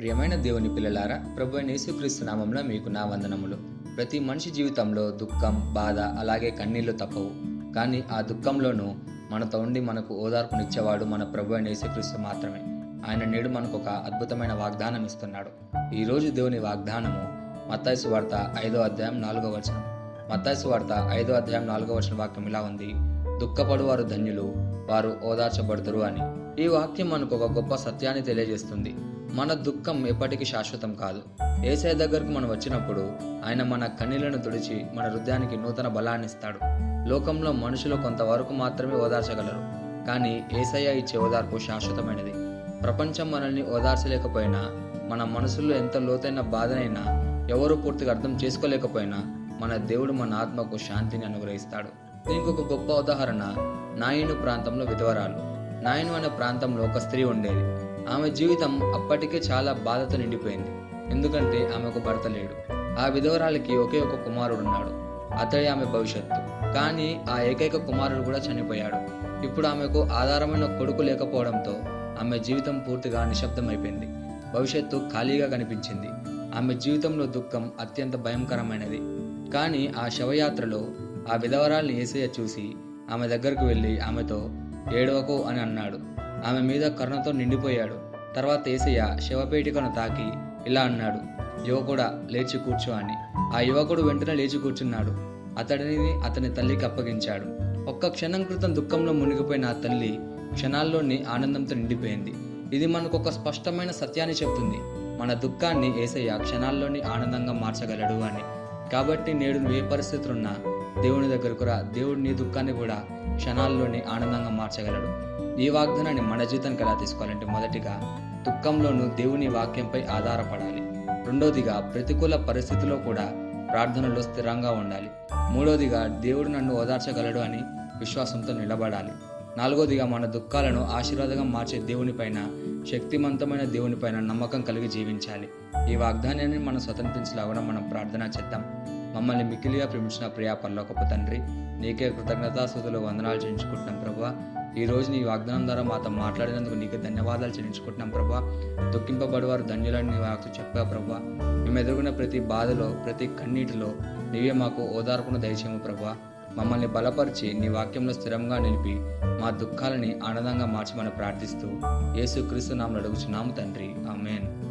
ప్రియమైన దేవుని పిల్లలారా ప్రభు యేసుక్రీస్తు నామంలో మీకు నా వందనములు. ప్రతి మనిషి జీవితంలో దుఃఖం బాధ అలాగే కన్నీళ్ళు తప్పవు. కానీ ఆ దుఃఖంలోనూ మనతో ఉండి మనకు ఓదార్పునిచ్చేవాడు మన ప్రభు అయిన యేసుక్రీస్తు మాత్రమే. ఆయన నేడు మనకు ఒక అద్భుతమైన వాగ్దానం ఇస్తున్నాడు. ఈ రోజు దేవుని వాగ్దానము మత్తాయిసు వార్త ఐదో అధ్యాయం నాలుగో వచనం. మత్తాయిసు వార్త ఐదో అధ్యాయం నాలుగో వచన వాక్యం ఇలా ఉంది. దుఃఖపడువారు ధన్యులు వారు ఓదార్చబడతారు అని. ఈ వాక్యం మనకు ఒక గొప్ప సత్యాన్ని తెలియజేస్తుంది. మన దుఃఖం ఎప్పటికీ శాశ్వతం కాదు. ఏసఐ దగ్గరకు మనం వచ్చినప్పుడు ఆయన మన కన్నీళ్ళను తుడిచి మన హృదయానికి నూతన బలాన్ని ఇస్తాడు. లోకంలో మనుషులు కొంతవరకు మాత్రమే ఓదార్చగలరు. కానీ ఏసయ్య ఇచ్చే ఓదార్పు శాశ్వతమైనది. ప్రపంచం మనల్ని ఓదార్చలేకపోయినా మన మనసులో ఎంత లోతైన బాధనైనా ఎవరు పూర్తిగా అర్థం చేసుకోలేకపోయినా మన దేవుడు మన ఆత్మకు శాంతిని అనుగ్రహిస్తాడు. దీనికి ఒక గొప్ప ఉదాహరణ నాయను ప్రాంతంలో విధవరాలు. నాయను అనే ప్రాంతంలో ఒక స్త్రీ ఉండేది. ఆమె జీవితం అప్పటికే చాలా బాధతో నిండిపోయింది. ఎందుకంటే ఆమెకు భర్త లేడు. ఆ విధవరాలకి ఒకే ఒక కుమారుడు ఉన్నాడు అతడే ఆమె భవిష్యత్తు. కానీ ఆ ఏకైక కుమారుడు కూడా చనిపోయాడు. ఇప్పుడు ఆమెకు ఆధారమైన కొడుకు లేకపోవడంతో ఆమె జీవితం పూర్తిగా నిశ్శబ్దమైపోయింది. భవిష్యత్తు ఖాళీగా కనిపించింది. ఆమె జీవితంలో దుఃఖం అత్యంత భయంకరమైనది. కానీ ఆ శవయాత్రలో ఆ విధవరాల్ని ఏసయ్య చూసి ఆమె దగ్గరకు వెళ్ళి ఆమెతో ఏడవకు అని అన్నాడు. ఆమె మీద కరుణతో నిండిపోయాడు. తర్వాత ఏసయ్య శవపేటికను తాకి ఇలా అన్నాడు యువకుడా లేచి కూర్చో అని. ఆ యువకుడు వెంటనే లేచి కూర్చున్నాడు. అతడిని అతని తల్లికి అప్పగించాడు. ఒక్క క్షణం క్రితం దుఃఖంలో మునిగిపోయిన ఆ తల్లి క్షణాల్లోని ఆనందంతో నిండిపోయింది. ఇది మనకు ఒక స్పష్టమైన సత్యాన్ని చెప్తుంది. మన దుఃఖాన్ని ఏసయ్య క్షణాల్లోని ఆనందంగా మార్చగలడు అని. కాబట్టి నేడు నువ్వు ఏ పరిస్థితులున్నా దేవుని దగ్గరకు రా దేవుడు నీ దుఃఖాన్ని కూడా క్షణాల్లోనే ఆనందంగా మార్చగలడు. ఈ వాగ్దానాన్ని మన జీవితానికి ఎలా తీసుకోవాలంటే మొదటిగా దుఃఖంలోనూ దేవుని వాక్యంపై ఆధారపడాలి. రెండోదిగా ప్రతికూల పరిస్థితిలో కూడా ప్రార్థనలో స్థిరంగా ఉండాలి. మూడోదిగా దేవుడు నన్ను ఓదార్చగలడు అని విశ్వాసంతో నిలబడాలి. నాలుగోదిగా మన దుఃఖాలను ఆశీర్వాదంగా మార్చే దేవునిపైన శక్తివంతమైన దేవునిపైన నమ్మకం కలిగి జీవించాలి. ఈ వాగ్దానాన్ని మనం స్వతంత్రించలాగా మనం ప్రార్థన చేద్దాం. మమ్మల్ని మిక్కిలిగా ప్రేమించిన ప్రియా పరలోకపు తండ్రి నీకే కృతజ్ఞతాస్థుతులు వందనాలు చెల్లించుకుంటున్నాం ప్రభా. ఈ రోజు నీ వాగ్దానం ద్వారా మాతో మాట్లాడినందుకు నీకు ధన్యవాదాలు చెల్లించుకుంటున్నాం ప్రభా. దుఃఖింపబడివారు ధన్యులని నీ వాకు చెప్పా ప్రభా. మేము ఎదుర్కొన్న ప్రతి బాధలో ప్రతి కన్నీటిలో నీవే మాకు ఓదార్పును దయచేయము ప్రభా. మమ్మల్ని బలపరిచి నీ వాక్యంలో స్థిరంగా నిలిపి మా దుఃఖాలని ఆనందంగా మార్చమని ప్రార్థిస్తూ యేసు క్రీస్తు నామలు అడుగుచున్నాము తండ్రి. ఆమెన్.